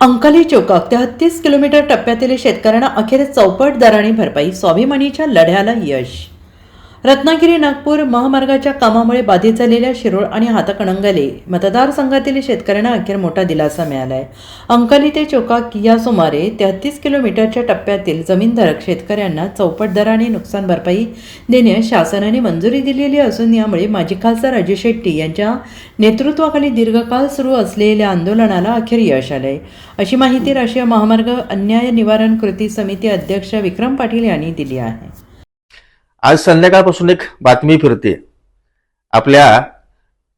अंकली चौकाक तेहत्तीस किलोमीटर टप्प्यातील शेतकऱ्यांना अखेर चौपट दराने भरपाई स्वाभिमानीच्या लढ्याला यश. रत्नागिरी नागपूर महामार्गाच्या कामामुळे बाधित झालेल्या शिरोळ आणि हातकणंगले मतदारसंघातील शेतकऱ्यांना अखेर मोठा दिलासा मिळाला आहे अंकली ते चौकाक या सुमारे तेहतीस किलोमीटरच्या टप्प्यातील जमीनधारक शेतकऱ्यांना चौपट दराने नुकसान भरपाई देण्यास शासनाने मंजुरी दिलेली असून यामुळे माजी खासदार अजय शेट्टी यांच्या नेतृत्वाखाली दीर्घकाळ सुरू असलेल्या आंदोलनाला अखेर यश आलंय. अशी माहिती राष्ट्रीय महामार्ग अन्याय निवारण कृती समिती अध्यक्ष विक्रम पाटील यांनी दिली आहे. आज संध्याकाळपासून एक बातमी फिरते आपल्या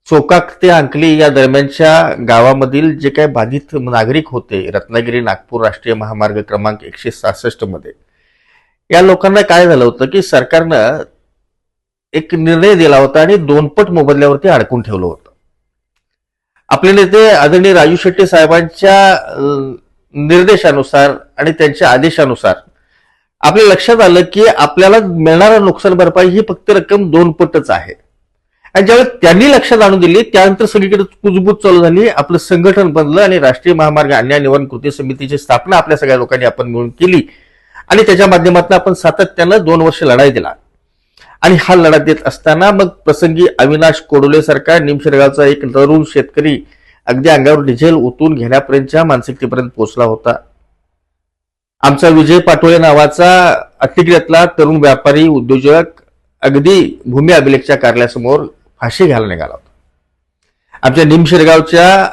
चोकाक ते अंकली या दरम्यानच्या गावामधील जे काही बाधित नागरिक होते रत्नागिरी नागपूर राष्ट्रीय महामार्ग क्रमांक एकशे सहासष्टमध्ये या लोकांना काय झालं होतं की सरकारनं एक निर्णय दिला होता आणि दोनपट मोबदल्यावरती अडकून ठेवलं होतं. आपले नेते आदरणीय राजू शेट्टी साहेबांच्या निर्देशानुसार आणि त्यांच्या आदेशानुसार आपल्या लक्षात आलं की आपल्याला मिळणारा नुकसान भरपाई ही फक्त रक्कम दोन पटच आहे. आणि ज्यावेळेस त्यांनी लक्षात आणून दिली त्यानंतर सगळीकडे कुजबूज चालू झाली आपलं संघटन बनलं आणि राष्ट्रीय महामार्ग अन्याय निवारण कृती समितीची स्थापना आपल्या सगळ्या लोकांनी आपण मिळून केली. आणि त्याच्या माध्यमातून आपण सातत्यानं दोन वर्ष लढाई दिला. आणि हा लढा देत असताना मग प्रसंगी अविनाश कोडोले सारखा निमशिरगावचा एक तरुण शेतकरी अगदी अंगावर डिझेल ओतून घेण्यापर्यंतच्या मानसिकतेपर्यंत पोहोचला होता. आमचा विजय पाटोळे नावाचा अतिग्र्यातला तरुण व्यापारी उद्योजक अगदी भूमी अभिलेखच्या कार्यालयासमोर फाशी घालायला निघाला होता. आमच्या निमशिरगावच्या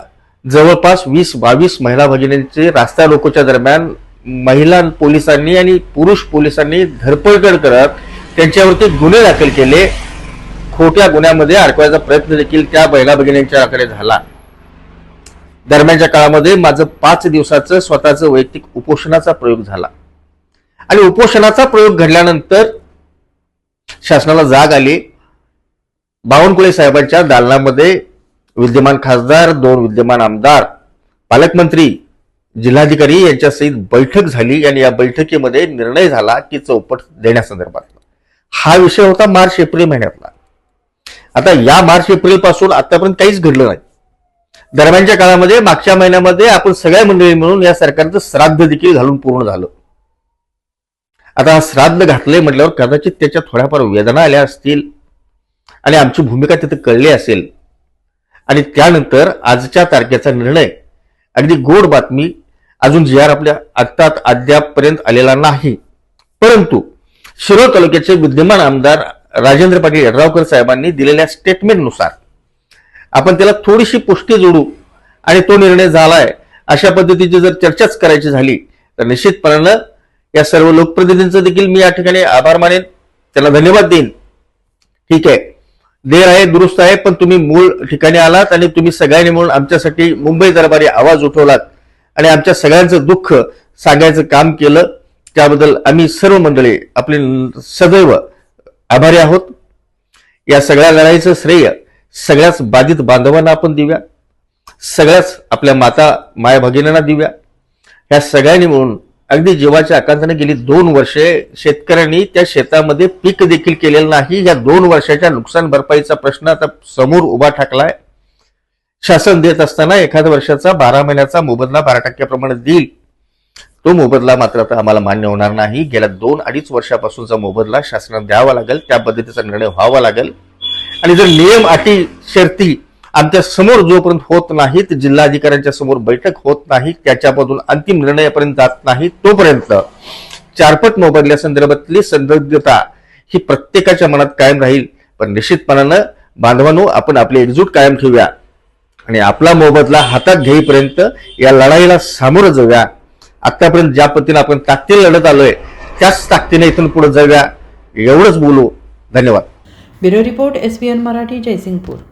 जवळपास वीस बावीस महिला भगिनींचे रास्ता रोकोच्या दरम्यान महिला पोलिसांनी आणि पुरुष पोलिसांनी धरपकड करत त्यांच्यावरती गुन्हे दाखल केले. खोट्या गुन्ह्यामध्ये अडकवायचा प्रयत्न देखील त्या महिला भगिनींच्याकडे झाला. दरम्यानच्या काळामध्ये माझं पाच दिवसाचं स्वतःचं वैयक्तिक उपोषणाचा प्रयोग झाला. आणि उपोषणाचा प्रयोग घडल्यानंतर शासनाला जाग आली. बावनकुळे साहेबांच्या दालनामध्ये विद्यमान खासदार दोन विद्यमान आमदार पालकमंत्री जिल्हाधिकारी यांच्यासहित बैठक झाली आणि या बैठकीमध्ये निर्णय झाला की चौपट देण्यासंदर्भात हा विषय होता मार्च एप्रिल महिन्यातला. आता या मार्च एप्रिलपासून आतापर्यंत काहीच घडलं नाही. दरम्यानच्या काळामध्ये मागच्या महिन्यामध्ये आपण सगळ्या मंडळी मिळून या सरकारचं श्राद्ध देखील घालून पूर्ण झालं. आता श्राद्ध घातलंय म्हटल्यावर कदाचित त्याच्या थोड्याफार वेदना आल्या असतील आणि आमची भूमिका तिथे कळली असेल. आणि त्यानंतर आजच्या तारखेचा निर्णय अगदी गोड बातमी अजून जी आर आपल्या आत्ता अद्यापपर्यंत आलेला नाही. परंतु शिरोळ तालुक्याचे विद्यमान आमदार राजेंद्र पाटील यड्रावकर साहेबांनी दिलेल्या स्टेटमेंटनुसार आपण त्याला थोडीशी पुष्टी जोडू आणि तो निर्णय झालाय. अशा पद्धतीची जर चर्चाच करायची झाली तर निश्चितपणानं या सर्व लोकप्रतिनिधींचं देखील मी या ठिकाणी आभार मानेन. त्यांना धन्यवाद देईन. ठीक आहे. देर आहे दुरुस्त आहे पण तुम्ही मूळ ठिकाणी आलात आणि तुम्ही सगळ्यांनी म्हणून आमच्यासाठी मुंबई दरबारी आवाज उठवलात आणि आमच्या सगळ्यांचं दुःख सांगायचं काम केलं. त्याबद्दल आम्ही सर्व मंडळी आपले सदैव आभारी आहोत. या सगळ्या लढाईचं श्रेय सगळ्याच बाधित बांधवांना आपण देऊया. सगळ्याच आपल्या माता माया भगिनींना देऊया. ह्या सगळ्यांनी मिळून अगदी जीवाच्या आकांक्षाने गेली दोन वर्षे शेतकऱ्यांनी त्या शेतामध्ये पीक देखील केलेलं नाही. या दोन वर्षाच्या नुकसान भरपाईचा प्रश्न आता समोर उभा ठाकलाय. शासन देत असताना एखाद्या वर्षाचा बारा महिन्याचा मोबदला बारा टक्क्याप्रमाणे देईल. तो मोबदला मात्र आता आम्हाला मान्य होणार नाही. गेल्या दोन अडीच वर्षापासूनचा मोबदला शासनाने द्यावा लागेल. त्या पद्धतीचा निर्णय व्हावा लागेल. आणि जर नियम अटी शर्ती आमच्यासमोर जोपर्यंत होत नाहीत जिल्हाधिकाऱ्यांच्या समोर बैठक होत नाही त्याच्यामधून अंतिम निर्णयापर्यंत जात नाही तोपर्यंत चारपट मोबदल्या संदर्भातली संदिग्धता ही प्रत्येकाच्या मनात कायम राहील. पण निश्चितपणानं बांधवांनो आपण आपली एकजूट कायम ठेवूया. आणि आपला मोबदला हातात घेईपर्यंत या लढाईला सामोरं जाऊया. आत्तापर्यंत ज्या पद्धतीने आपण ताकदीने लढत आलोय त्याच ताकदीने इथून पुढे जाऊया. एवढंच बोलू. धन्यवाद. Bureau report S Marathi Jaysingpur.